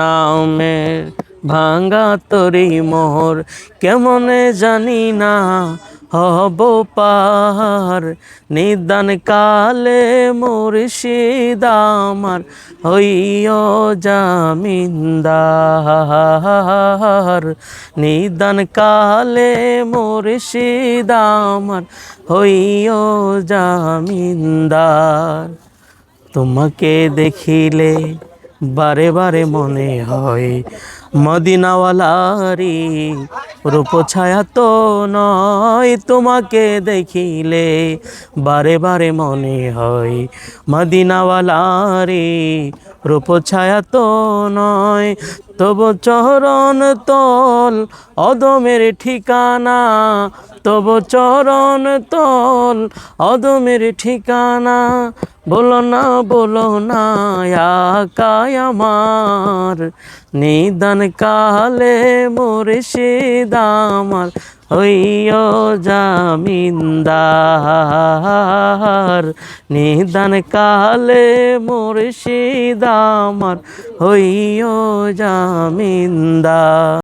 নামের ভাঙ্গা তরি মোহর কেমনে জানি না, হব পার নিদান কালে মুর্শিদ আমার হইয় জামিনদার। নিদান কালে মুর্শিদ আমার হইয় জামিন্দার। তোমাকে দেখিলে বারে বারে মনে হয় মদিনাওয়ালারি রূপ ছায়া তো নয় তোমাকে দেখিলে। বারে বারে মনে হয় মদিনাওয়ালারি রূপ ছায়া তো নয় তবু চরণ তল অদমের ঠিকানা, তবু চরণ তল অদমের ঠিকানা। বলো না বলো না আকায় আমার। নিদান কালে মুর্শিদ আমার হইয় জামিনদার। নিদান কালে মুর্শিদ আমার হইয় জামিনদার